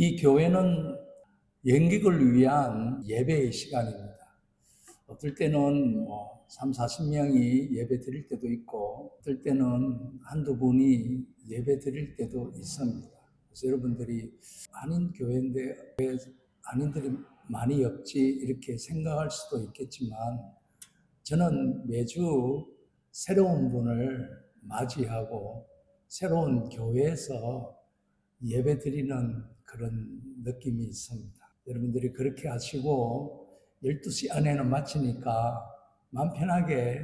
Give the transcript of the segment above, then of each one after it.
이 교회는 연극을 위한 예배의 시간입니다. 어떨 때는 뭐 3, 40명이 예배 드릴 때도 있고, 어떨 때는 한두 분이 예배 드릴 때도 있습니다. 그래서 여러분들이 아닌 교회인데 왜 아닌들이 많이 없지 이렇게 생각할 수도 있겠지만 저는 매주 새로운 분을 맞이하고 새로운 교회에서 예배 드리는 그런 느낌이 있습니다. 여러분들이 그렇게 하시고 12시 안에는 마치니까 마음 편하게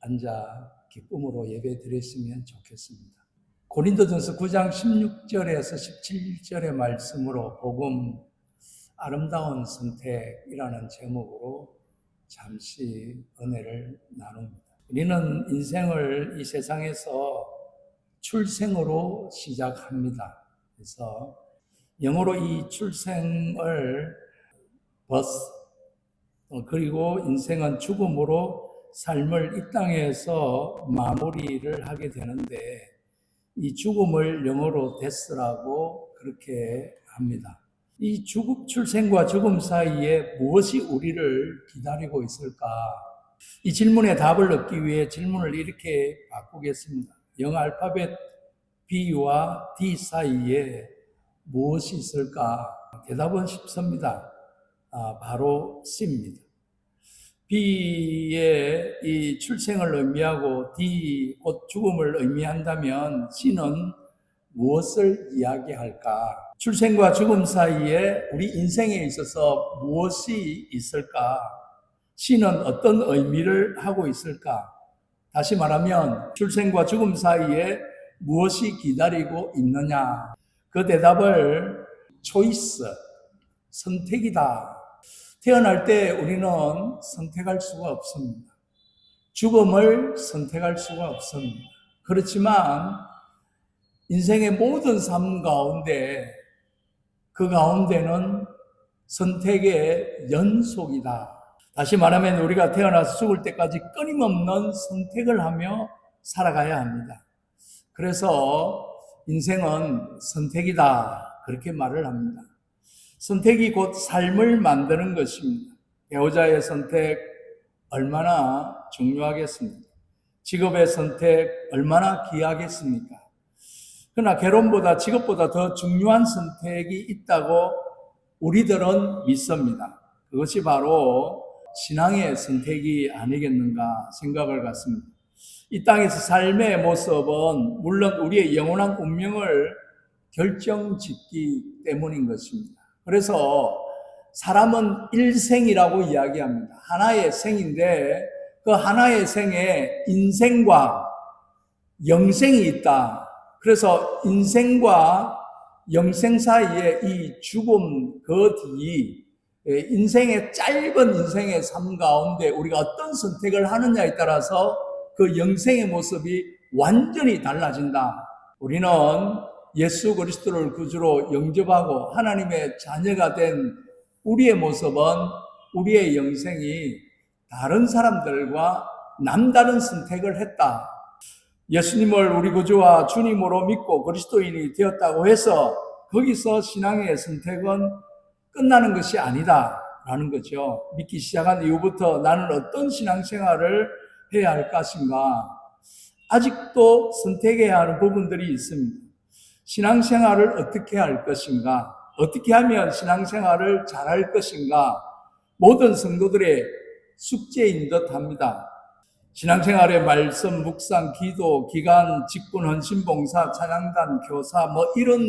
앉아 기쁨으로 예배 드렸으면 좋겠습니다. 고린도전서 9장 16절에서 17절의 말씀으로 복음 아름다운 선택이라는 제목으로 잠시 은혜를 나눕니다. 우리는 인생을 이 세상에서 출생으로 시작합니다. 그래서 영어로 이 출생을 버스 어, 그리고 인생은 죽음으로 삶을 이 땅에서 마무리를 하게 되는데 이 죽음을 영어로 데스라고 그렇게 합니다. 이 죽음, 출생과 죽음 사이에 무엇이 우리를 기다리고 있을까? 이 질문에 답을 얻기 위해 질문을 이렇게 바꾸겠습니다. 영어 알파벳 B와 D 사이에 무엇이 있을까? 대답은 쉽습니다. 아, 바로 C입니다. B의 이 출생을 의미하고 D 곧 죽음을 의미한다면 C는 무엇을 이야기할까? 출생과 죽음 사이에 우리 인생에 있어서 무엇이 있을까? C는 어떤 의미를 하고 있을까? 다시 말하면 출생과 죽음 사이에 무엇이 기다리고 있느냐? 그 대답을 초이스, 선택이다. 태어날 때 우리는 선택할 수가 없습니다. 죽음을 선택할 수가 없습니다. 그렇지만 인생의 모든 삶 가운데 그 가운데는 선택의 연속이다. 다시 말하면 우리가 태어나서 죽을 때까지 끊임없는 선택을 하며 살아가야 합니다. 그래서 인생은 선택이다. 그렇게 말을 합니다. 선택이 곧 삶을 만드는 것입니다. 배우자의 선택 얼마나 중요하겠습니까? 직업의 선택 얼마나 귀하겠습니까? 그러나 결혼보다 직업보다 더 중요한 선택이 있다고 우리들은 믿습니다. 그것이 바로 신앙의 선택이 아니겠는가 생각을 갖습니다. 이 땅에서 삶의 모습은 물론 우리의 영원한 운명을 결정 짓기 때문인 것입니다. 그래서 사람은 일생이라고 이야기합니다. 하나의 생인데 그 하나의 생에 인생과 영생이 있다. 그래서 인생과 영생 사이에 이 죽음 그 뒤, 인생의 짧은 인생의 삶 가운데 우리가 어떤 선택을 하느냐에 따라서 그 영생의 모습이 완전히 달라진다. 우리는 예수 그리스도를 구주로 영접하고 하나님의 자녀가 된 우리의 모습은 우리의 영생이 다른 사람들과 남다른 선택을 했다. 예수님을 우리 구주와 주님으로 믿고 그리스도인이 되었다고 해서 거기서 신앙의 선택은 끝나는 것이 아니다. 라는 거죠. 믿기 시작한 이후부터 나는 어떤 신앙생활을 해야 할 것인가? 아직도 선택해야 하는 부분들이 있습니다. 신앙생활을 어떻게 할 것인가? 어떻게 하면 신앙생활을 잘할 것인가? 모든 성도들의 숙제인 듯 합니다. 신앙생활의 말씀, 묵상, 기도, 기간, 직분, 헌신, 봉사, 찬양단, 교사, 뭐 이런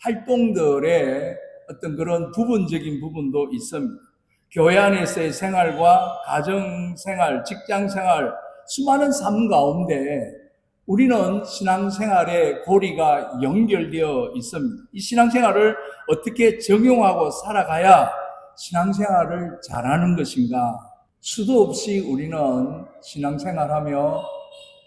활동들의 어떤 그런 부분적인 부분도 있습니다. 교회 안에서의 생활과 가정 생활, 직장 생활, 수많은 삶 가운데 우리는 신앙생활의 고리가 연결되어 있습니다. 이 신앙생활을 어떻게 적용하고 살아가야 신앙생활을 잘하는 것인가? 수도 없이 우리는 신앙생활하며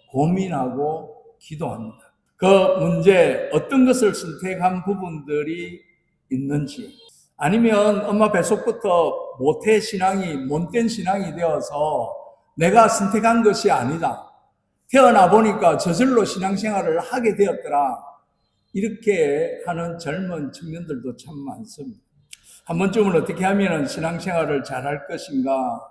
고민하고 기도합니다. 그 문제, 어떤 것을 선택한 부분들이 있는지, 아니면 엄마 뱃속부터 모태 신앙이, 못된 신앙이 되어서 내가 선택한 것이 아니다. 태어나 보니까 저절로 신앙생활을 하게 되었더라. 이렇게 하는 젊은 청년들도 참 많습니다. 한 번쯤은 어떻게 하면 신앙생활을 잘할 것인가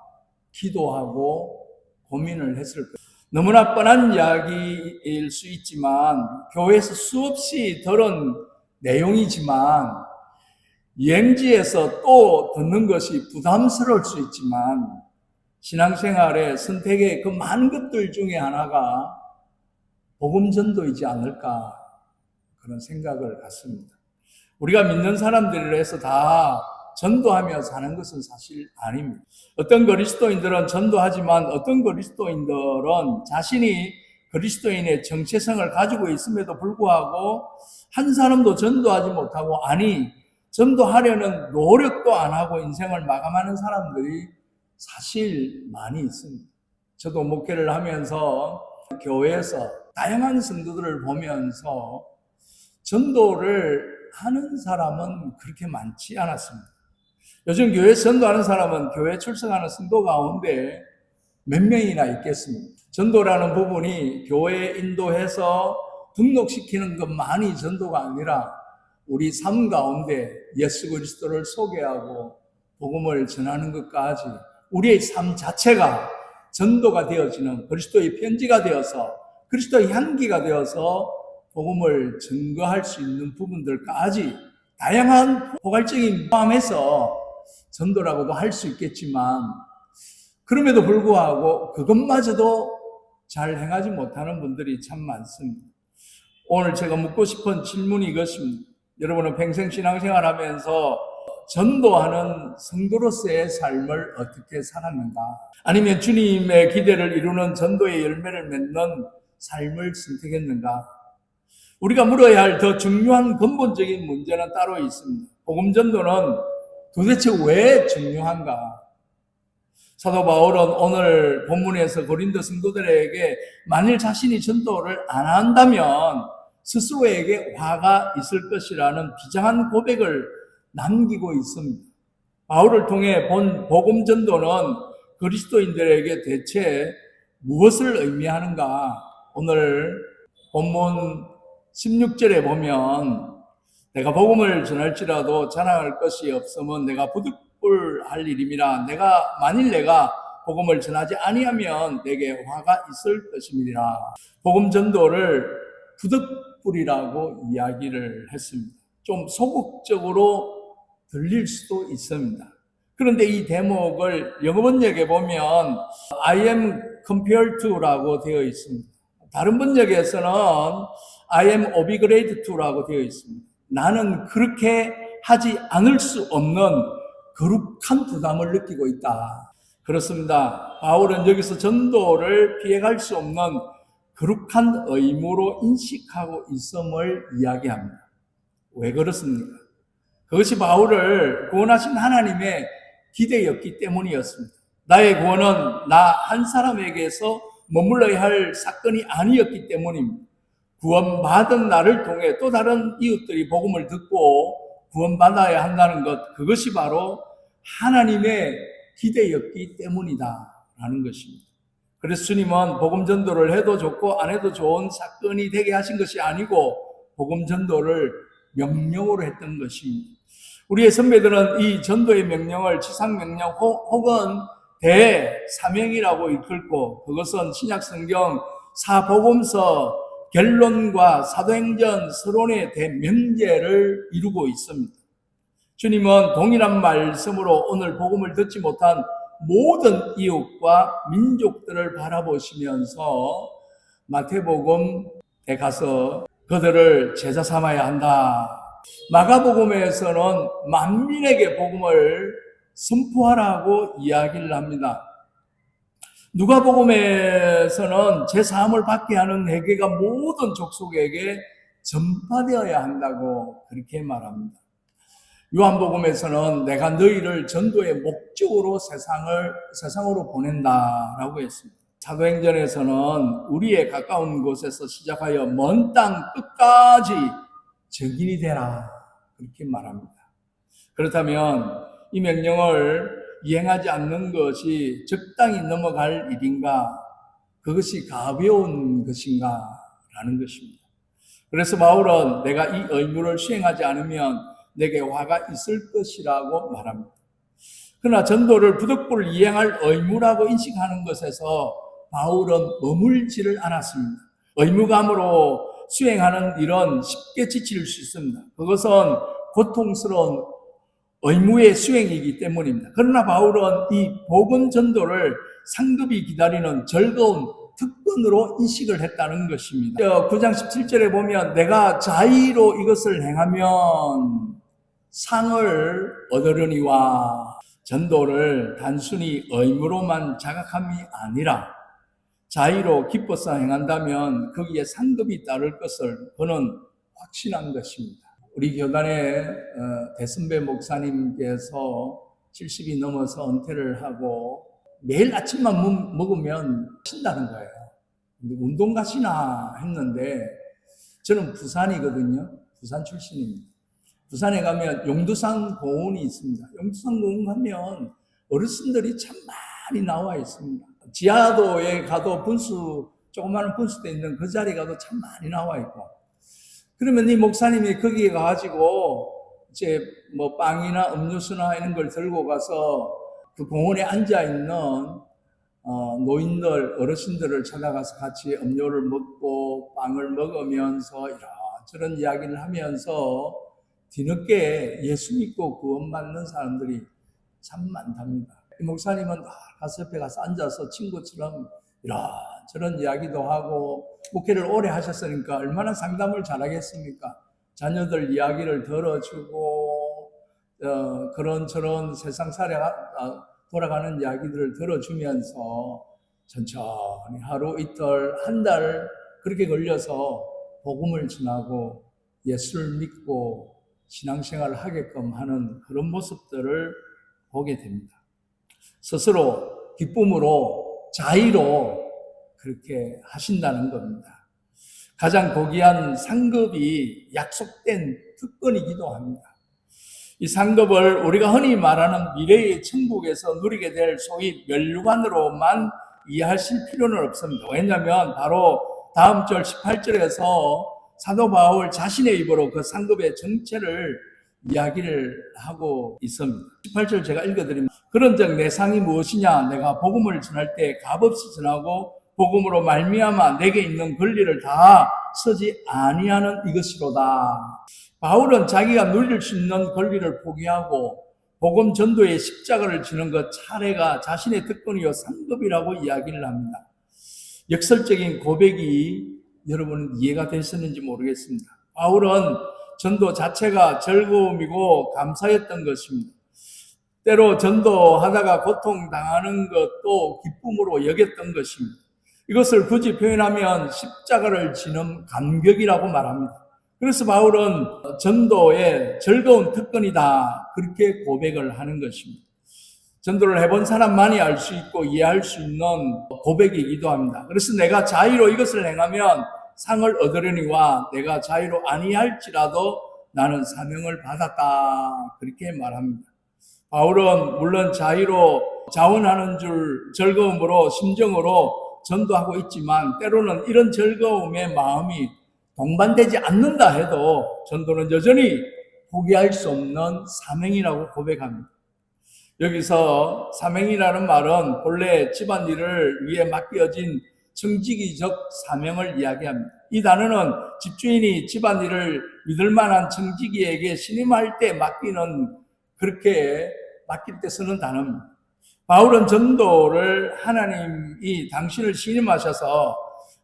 기도하고 고민을 했을 거예요. 너무나 뻔한 이야기일 수 있지만 교회에서 수없이 들은 내용이지만 여행지에서 또 듣는 것이 부담스러울 수 있지만 신앙생활의 선택의 그 많은 것들 중에 하나가 복음 전도이지 않을까 그런 생각을 갖습니다. 우리가 믿는 사람들이라 해서 다 전도하며 사는 것은 사실 아닙니다. 어떤 그리스도인들은 전도하지만 어떤 그리스도인들은 자신이 그리스도인의 정체성을 가지고 있음에도 불구하고 한 사람도 전도하지 못하고 아니 전도하려는 노력도 안 하고 인생을 마감하는 사람들이 사실 많이 있습니다. 저도 목회를 하면서 교회에서 다양한 성도들을 보면서 전도를 하는 사람은 그렇게 많지 않았습니다. 요즘 교회 전도하는 사람은 교회 출석하는 성도 가운데 몇 명이나 있겠습니까? 전도라는 부분이 교회 인도해서 등록시키는 것만이 전도가 아니라 우리 삶 가운데 예수 그리스도를 소개하고 복음을 전하는 것까지 우리의 삶 자체가 전도가 되어지는 그리스도의 편지가 되어서 그리스도의 향기가 되어서 복음을 증거할 수 있는 부분들까지 다양한 포괄적인 포함해서 전도라고도 할 수 있겠지만 그럼에도 불구하고 그것마저도 잘 행하지 못하는 분들이 참 많습니다. 오늘 제가 묻고 싶은 질문이 이것입니다. 여러분은 평생 신앙생활 하면서 전도하는 성도로서의 삶을 어떻게 살았는가? 아니면 주님의 기대를 이루는 전도의 열매를 맺는 삶을 선택했는가? 우리가 물어야 할 더 중요한 근본적인 문제는 따로 있습니다. 복음 전도는 도대체 왜 중요한가? 사도 바울은 오늘 본문에서 고린도 성도들에게 만일 자신이 전도를 안 한다면 스스로에게 화가 있을 것이라는 비장한 고백을 남기고 있습니다. 바울을 통해 본 복음 전도는 그리스도인들에게 대체 무엇을 의미하는가? 오늘 본문 16절에 보면 내가 복음을 전할지라도 자랑할 것이 없으면 내가 부득불할 일임이라 내가 만일 내가 복음을 전하지 아니하면 내게 화가 있을 것임이라 복음 전도를 부득불이라고 이야기를 했습니다. 좀 소극적으로 들릴 수도 있습니다. 그런데 이 대목을 영어 번역에 보면 I am compared to라고 되어 있습니다. 다른 번역에서는 I am obligated to라고 되어 있습니다. 나는 그렇게 하지 않을 수 없는 거룩한 부담을 느끼고 있다. 그렇습니다. 바울은 여기서 전도를 피해갈 수 없는 거룩한 의무로 인식하고 있음을 이야기합니다. 왜 그렇습니까? 그것이 바울을 구원하신 하나님의 기대였기 때문이었습니다. 나의 구원은 나 한 사람에게서 머물러야 할 사건이 아니었기 때문입니다. 구원받은 나를 통해 또 다른 이웃들이 복음을 듣고 구원받아야 한다는 것, 그것이 바로 하나님의 기대였기 때문이다. 라는 것입니다. 그래서 주님은 복음 전도를 해도 좋고 안 해도 좋은 사건이 되게 하신 것이 아니고 복음 전도를 명령으로 했던 것입니다. 우리의 선배들은 이 전도의 명령을 지상 명령 혹은 대사명이라고 이끌고 그것은 신약 성경 사복음서 결론과 사도행전 서론의 대명제를 이루고 있습니다. 주님은 동일한 말씀으로 오늘 복음을 듣지 못한 모든 이웃과 민족들을 바라보시면서 마태복음에 가서 그들을 제자 삼아야 한다. 마가복음에서는 만민에게 복음을 선포하라고 이야기를 합니다. 누가복음에서는 제 사함을 받게 하는 회개가 모든 족속에게 전파되어야 한다고 그렇게 말합니다. 요한복음에서는 내가 너희를 전도의 목적으로 세상을 세상으로 보낸다라고 했습니다. 사도행전에서는 우리의 가까운 곳에서 시작하여 먼 땅 끝까지 증인이 되라 그렇게 말합니다. 그렇다면 이 명령을 이행하지 않는 것이 적당히 넘어갈 일인가? 그것이 가벼운 것인가? 라는 것입니다. 그래서 바울은 내가 이 의무를 수행하지 않으면 내게 화가 있을 것이라고 말합니다. 그러나 전도를 부득불 이행할 의무라고 인식하는 것에서 바울은 머물지를 않았습니다. 의무감으로 수행하는 일은 쉽게 지칠 수 있습니다. 그것은 고통스러운 의무의 수행이기 때문입니다. 그러나 바울은 이 복음 전도를 상급이 기다리는 즐거운 특권으로 인식을 했다는 것입니다. 9장 17절에 보면 내가 자의로 이것을 행하면 상을 얻으려니와 전도를 단순히 의무로만 자각함이 아니라 자의로 기뻐서 행한다면 거기에 상급이 따를 것을 그는 확신한 것입니다. 우리 교단의 어, 대선배 목사님께서 70이 넘어서 은퇴를 하고 매일 아침만 먹으면 신다는 거예요. 운동 가시나 했는데 저는 부산이거든요. 부산 출신입니다. 부산에 가면 용두산 공원이 있습니다. 용두산 공원 가면 어르신들이 참 많이 나와 있습니다. 지하도에 가도 분수, 조그마한 분수대 있는 그 자리 가도 참 많이 나와 있고. 그러면 이 목사님이 거기에 가가지고 이제 뭐 빵이나 음료수나 이런 걸 들고 가서 그 공원에 앉아 있는 어, 노인들, 어르신들을 찾아가서 같이 음료를 먹고 빵을 먹으면서 이런저런 이야기를 하면서 뒤늦게 예수 믿고 구원받는 사람들이 참 많답니다. 이 목사님은 가서 옆에 가서 앉아서 친구처럼 이런저런 이야기도 하고 목회를 오래 하셨으니까 얼마나 상담을 잘하겠습니까? 자녀들 이야기를 들어주고 어, 그런 저런 세상살이 돌아가는 이야기들을 들어주면서 천천히 하루 이틀 한 달 그렇게 걸려서 복음을 전하고 예수를 믿고 신앙생활을 하게끔 하는 그런 모습들을 보게 됩니다. 스스로 기쁨으로 자의로 그렇게 하신다는 겁니다. 가장 고귀한 상급이 약속된 특권이기도 합니다. 이 상급을 우리가 흔히 말하는 미래의 천국에서 누리게 될 소위 멸관으로만 이해하실 필요는 없습니다. 왜냐하면 바로 다음 절 18절에서 사도 바울 자신의 입으로 그 상급의 정체를 이야기를 하고 있습니다. 18절 제가 읽어드리면 그런즉 내 상이 무엇이냐 내가 복음을 전할 때 값없이 전하고 복음으로 말미암아 내게 있는 권리를 다 쓰지 아니하는 이것이로다. 바울은 자기가 누릴 수 있는 권리를 포기하고 복음 전도의 십자가를 지는 것 차례가 자신의 특권이요 상급이라고 이야기를 합니다. 역설적인 고백이 여러분 이해가 되셨는지 모르겠습니다. 바울은 전도 자체가 즐거움이고 감사였던 것입니다. 때로 전도하다가 고통당하는 것도 기쁨으로 여겼던 것입니다. 이것을 굳이 표현하면 십자가를 지는 감격이라고 말합니다. 그래서 바울은 전도의 즐거운 특권이다. 그렇게 고백을 하는 것입니다. 전도를 해본 사람만이 알 수 있고 이해할 수 있는 고백이기도 합니다. 그래서 내가 자유로 이것을 행하면 상을 얻으려니와 내가 자유로 아니할지라도 나는 사명을 받았다. 그렇게 말합니다. 바울은 물론 자유로 자원하는 줄 즐거움으로 심정으로 전도하고 있지만 때로는 이런 즐거움의 마음이 동반되지 않는다 해도 전도는 여전히 포기할 수 없는 사명이라고 고백합니다. 여기서 사명이라는 말은 본래 집안일을 위해 맡겨진 청지기적 사명을 이야기합니다. 이 단어는 집주인이 집안일을 믿을 만한 청지기에게 신임할 때 맡기는 그렇게 맡길 때 쓰는 단어입니다. 바울은 전도를 하나님이 당신을 신임하셔서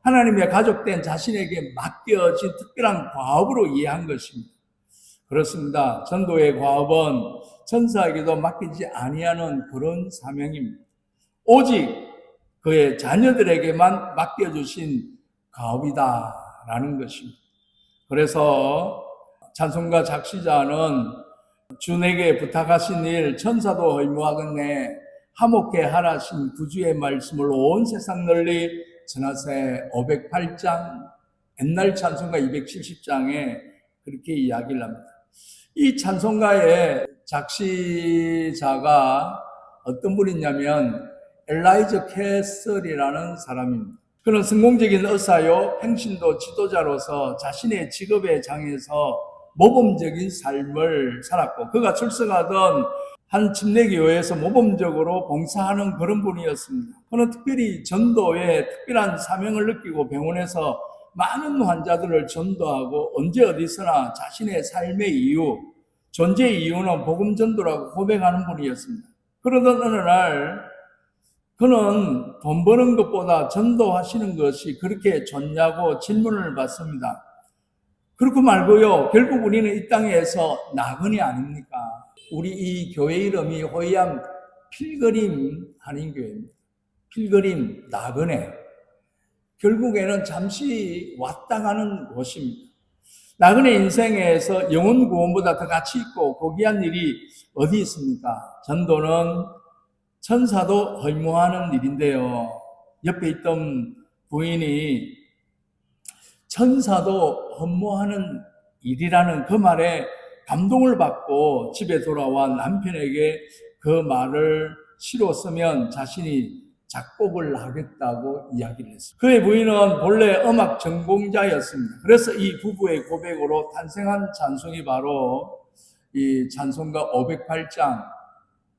하나님의 가족된 자신에게 맡겨진 특별한 과업으로 이해한 것입니다. 그렇습니다. 전도의 과업은 천사에게도 맡기지 아니하는 그런 사명입니다. 오직 그의 자녀들에게만 맡겨주신 가업이다라는 것입니다. 그래서 찬송가 작시자는 주에게 부탁하신 일 천사도 의무하겠네 하목해 하라신 구주의 말씀을 온 세상 널리 전하세 508장 옛날 찬송가 270장에 그렇게 이야기를 합니다. 이 찬송가의 작시자가 어떤 분이냐면 엘라이저 캐슬이라는 사람입니다. 그런 성공적인 의사요, 행신도 지도자로서 자신의 직업의 장에서 모범적인 삶을 살았고, 그가 출석하던 한 침례교회에서 모범적으로 봉사하는 그런 분이었습니다. 그는 특별히 전도에 특별한 사명을 느끼고 병원에서 많은 환자들을 전도하고 언제 어디서나 자신의 삶의 이유, 존재의 이유는 복음 전도라고 고백하는 분이었습니다. 그러던 어느 날 그는 돈 버는 것보다 전도하시는 것이 그렇게 좋냐고 질문을 받습니다. 그렇고 말고요. 결국 우리는 이 땅에서 나그네 아닙니까? 우리 이 교회 이름이 호이암 필그림 한인교회입니다. 필그림 나그네. 결국에는 잠시 왔다 가는 곳입니다. 나그네 인생에서 영혼 구원보다 더 가치 있고 고귀한 일이 어디 있습니까? 전도는 천사도 허무하는 일인데요. 옆에 있던 부인이 천사도 허무하는 일이라는 그 말에 감동을 받고 집에 돌아와 남편에게 그 말을 쓰면 자신이 작곡을 하겠다고 이야기를 했습니다. 그의 부인은 본래 음악 전공자였습니다. 그래서 이 부부의 고백으로 탄생한 찬송이 바로 이 찬송가 508장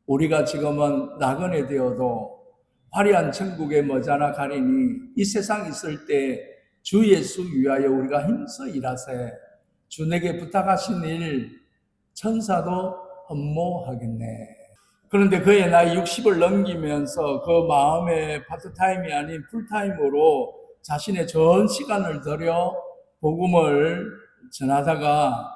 우리가 지금은 나그네 되어도 화려한 천국에 머자나 가리니 이 세상 있을 때 주 예수 위하여 우리가 힘써 일하세 주 내게 부탁하신 일 천사도 흠모하겠네. 그런데 그의 나이 60을 넘기면서 그 마음의 파트타임이 아닌 풀타임으로 자신의 전 시간을 들여 복음을 전하다가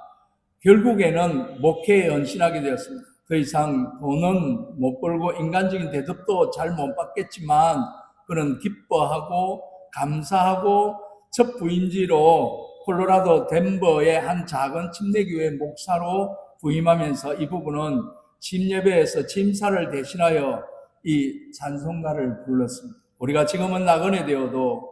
결국에는 목회에 헌신하게 되었습니다. 더 이상 돈은 못 벌고 인간적인 대접도 잘 못 받겠지만 그는 기뻐하고 감사하고 첫 부인지로 콜로라도 덴버의 한 작은 침례교회 목사로 부임하면서 이 부분은 침예배에서 침사를 대신하여 이 찬송가를 불렀습니다. 우리가 지금은 나그네 되어도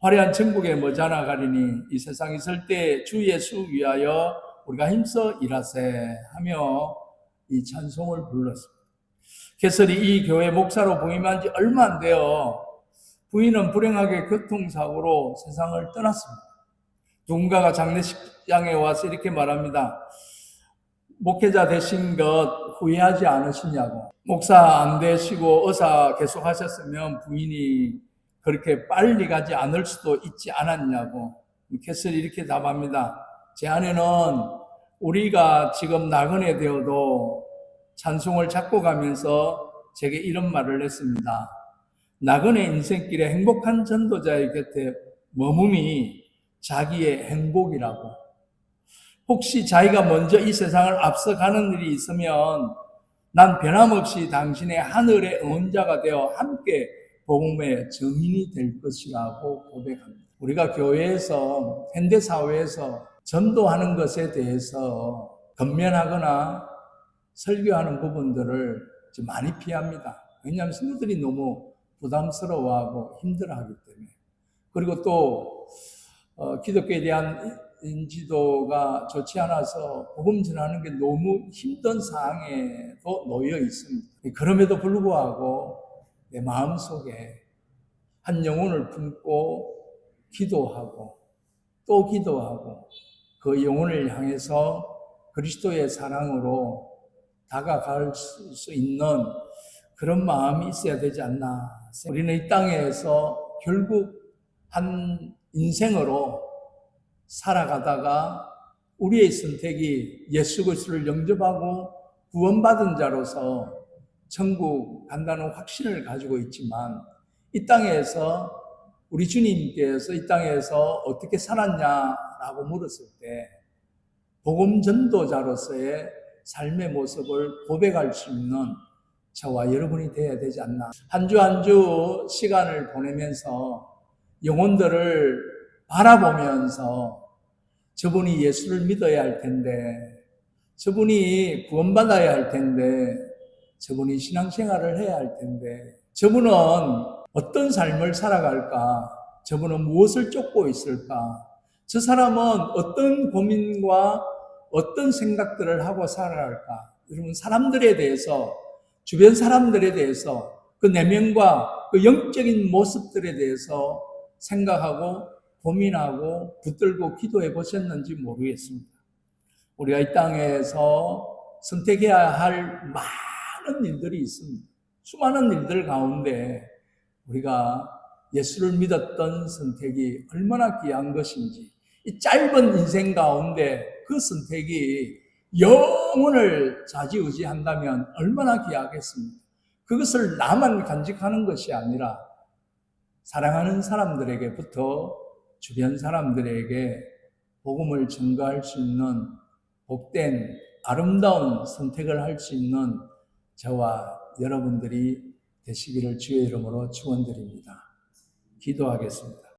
화려한 천국에 머자나 가리니 이 세상 있을 때 주 예수 위하여 우리가 힘써 일하세 하며 이 찬송을 불렀습니다. 개설이 이 교회 목사로 부임한 지 얼마 안 되어 부인은 불행하게 교통사고로 세상을 떠났습니다. 누군가가 장례식장에 와서 이렇게 말합니다. 목회자 되신 것 후회하지 않으시냐고. 목사 안 되시고 의사 계속 하셨으면 부인이 그렇게 빨리 가지 않을 수도 있지 않았냐고. 캐슬이 이렇게 답합니다. 제 아내는 우리가 지금 나그네 되어도 찬송을 잡고 가면서 제게 이런 말을 했습니다. 나그네 인생길에 행복한 전도자의 곁에 머금이 자기의 행복이라고. 혹시 자기가 먼저 이 세상을 앞서가는 일이 있으면 난 변함없이 당신의 하늘의 응원자가 되어 함께 복음의 증인이 될 것이라고 고백합니다. 우리가 교회에서 현대 사회에서 전도하는 것에 대해서 건면하거나 설교하는 부분들을 좀 많이 피합니다. 왜냐하면 성도들이 너무 부담스러워하고 힘들어하기 때문에. 그리고 또 어, 기독교에 대한 인지도가 좋지 않아서 복음 전하는 게 너무 힘든 상황에도 놓여 있습니다. 그럼에도 불구하고 내 마음 속에 한 영혼을 품고 기도하고 또 기도하고 그 영혼을 향해서 그리스도의 사랑으로 다가갈 수 있는 그런 마음이 있어야 되지 않나. 우리는 이 땅에서 결국 한 인생으로 살아가다가 우리의 선택이 예수 그리스도를 영접하고 구원받은 자로서 천국 간다는 확신을 가지고 있지만 이 땅에서 우리 주님께서 이 땅에서 어떻게 살았냐라고 물었을 때 복음 전도자로서의 삶의 모습을 고백할 수 있는 저와 여러분이 되어야 되지 않나. 한 주 한 주 시간을 보내면서 영혼들을 바라보면서 저분이 예수를 믿어야 할 텐데, 저분이 구원받아야 할 텐데, 저분이 신앙생활을 해야 할 텐데, 저분은 어떤 삶을 살아갈까? 저분은 무엇을 쫓고 있을까? 저 사람은 어떤 고민과 어떤 생각들을 하고 살아갈까? 여러분, 사람들에 대해서, 주변 사람들에 대해서, 그 내면과 그 영적인 모습들에 대해서 생각하고 고민하고 붙들고 기도해 보셨는지 모르겠습니다. 우리가 이 땅에서 선택해야 할 많은 일들이 있습니다. 수많은 일들 가운데 우리가 예수를 믿었던 선택이 얼마나 귀한 것인지, 이 짧은 인생 가운데 그 선택이 영혼을 좌지우지한다면 얼마나 귀하겠습니까? 그것을 나만 간직하는 것이 아니라 사랑하는 사람들에게부터 주변 사람들에게 복음을 전가할 수 있는 복된 아름다운 선택을 할 수 있는 저와 여러분들이 되시기를 주의 이름으로 축원드립니다. 기도하겠습니다.